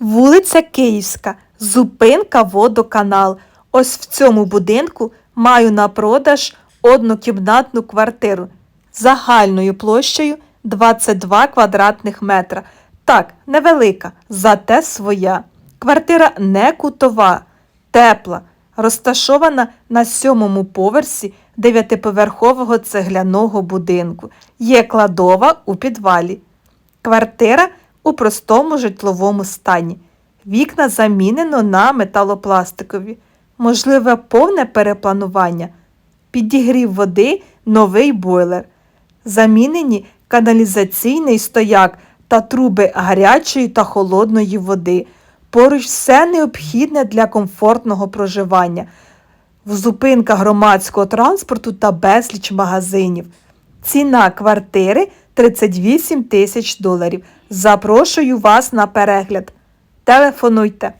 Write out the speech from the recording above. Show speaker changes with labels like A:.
A: Вулиця Київська, зупинка водоканал. Ось в цьому будинку маю на продаж однокімнатну квартиру загальною площею 22 квадратних метра. Так, невелика, зате своя. Квартира не кутова, тепла, розташована на сьомому поверсі дев'ятиповерхового цегляного будинку. Є кладова у підвалі. Квартира у простому житловому стані. Вікна замінено на металопластикові. Можливе повне перепланування. Підігрів води, новий бойлер. Замінені каналізаційний стояк та труби гарячої та холодної води. Поруч все необхідне для комфортного проживання. В зупинках громадського транспорту та безліч магазинів. Ціна квартири 38 тисяч доларів. Запрошую вас на перегляд. Телефонуйте.